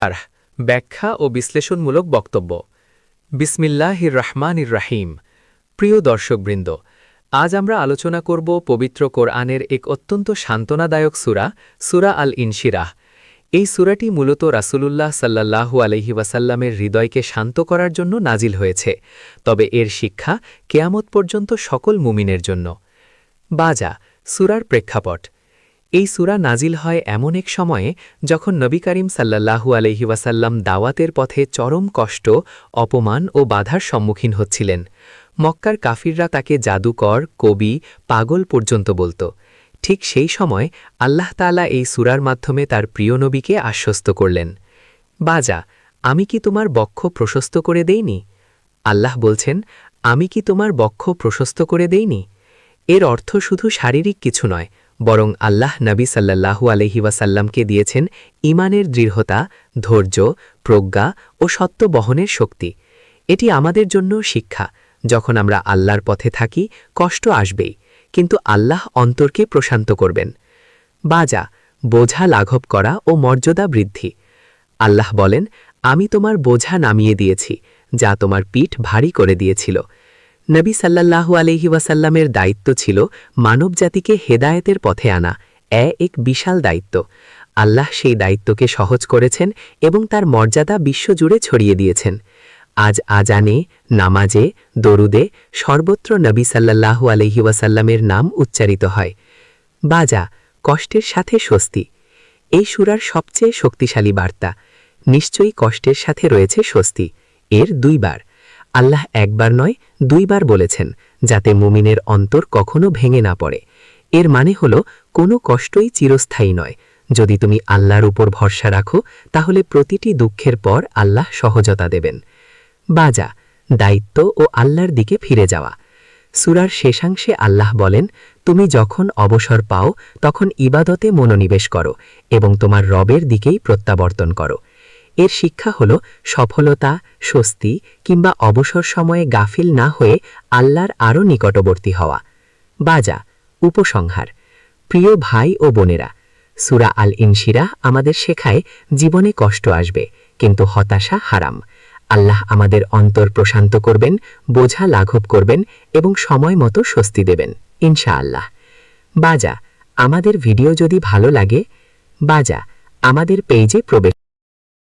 আর ব্যাখ্যা ও বিশ্লেষণমূলক বক্তব্য। বিসমিল্লাহির রহমানির রাহিম প্রিয় দর্শকবৃন্দ, আজ আমরা আলোচনা করব পবিত্র কোরআনের এক অত্যন্ত সান্ত্বনাদায়ক সুরা সুরা আল ইনশিরাহ এই সুরাটি মূলত রাসুলুল্লাহ সাল্লাল্লাহু আলহি ওয়াসাল্লামের হৃদয়কে শান্ত করার জন্য নাজিল হয়েছে, তবে এর শিক্ষা কেয়ামত পর্যন্ত সকল মুমিনের জন্য। বাজা, সুরার প্রেক্ষাপট। এই সুরা নাজিল হয় এমন এক সময়ে যখন নবী করিম সাল্লাল্লাহু আলহি দাওয়াতের পথে চরম কষ্ট, অপমান ও বাধার সম্মুখীন হচ্ছিলেন। মক্কার কাফিররা তাকে জাদুকর, কবি, পাগল পর্যন্ত বলত। ঠিক সেই সময় আল্লাহ তাআলা এই সুরার মাধ্যমে তার প্রিয় নবীকে আশ্বস্ত করলেন। বাজা, আমি কি তোমার বক্ষ প্রশস্ত করে দেইনি? আল্লাহ বলছেন, আমি কি তোমার বক্ষ প্রশস্ত করে দেইনি? এর অর্থ শুধু শারীরিক কিছু নয় বরং আল্লাহ নবী আলহি ওয়াসাল্লামকে দিয়েছেন ইমানের দৃঢ়তা, ধৈর্য, প্রজ্ঞা ও সত্য বহনের শক্তি। এটি আমাদের জন্য শিক্ষা। যখন আমরা আল্লাহর পথে থাকি, কষ্ট আসবেই, কিন্তু আল্লাহ অন্তরকে প্রশান্ত করবেন। বাজা, বোঝা লাঘব করা ও মর্যাদা বৃদ্ধি। আল্লাহ বলেন, আমি তোমার বোঝা নামিয়ে দিয়েছি, যা তোমার পিঠ ভারী করে দিয়েছিল। নবী সাল্লাল্লাহু আলহি ওয়াসাল্লামের দায়িত্ব ছিল মানবজাতিকে হেদায়েতের পথে আনা, এ এক বিশাল দায়িত্ব। আল্লাহ সেই দায়িত্বকে সহজ করেছেন এবং তার মর্যাদা বিশ্বজুড়ে ছড়িয়ে দিয়েছেন। আজ আজানে, নামাজে, দরুদে সর্বত্র নবী সাল্লাল্লাহু আলহি ওয়াসাল্লামের নাম উচ্চারিত হয়। বাজা, কষ্টের সাথে স্বস্তি। এই সুরার সবচেয়ে শক্তিশালী বার্তা, নিশ্চয়ই কষ্টের সাথে রয়েছে স্বস্তি। এর দুইবার আল্লাহ একবার নয়, দুইবার বলেছেন, যাতে মুমিনের অন্তর কখনো ভেঙে না পড়ে। এর মানে হল, কোনো কষ্টই চিরস্থায়ী নয়। যদি তুমি আল্লাহর উপর ভরসা রাখো, তাহলে প্রতিটি দুঃখের পর আল্লাহ সহজতা দেবেন। বাজা, দায়িত্ব ও আল্লাহর দিকে ফিরে যাওয়া। সুরার শেষাংশে আল্লাহ বলেন, তুমি যখন অবসর পাও, তখন ইবাদতে মনোনিবেশ করো এবং তোমার রবের দিকেই প্রত্যাবর্তন করো। এর শিক্ষা হল সফলতা, স্বস্তি কিংবা অবসর সময়ে গাফিল না হয়ে আল্লাহর আরও নিকটবর্তী হওয়া। বাজা, উপসংহার। প্রিয় ভাই ও বোনেরা, সুরা আল ইনশিরা আমাদের শেখায় জীবনে কষ্ট আসবে, কিন্তু হতাশা হারাম। আল্লাহ আমাদের অন্তর প্রশান্ত করবেন, বোঝা লাঘব করবেন এবং সময় মতো স্বস্তি দেবেন, ইনশাআল্লাহ। বাজা, আমাদের ভিডিও যদি ভালো লাগে, বাজা, আমাদের পেজে প্রবেশ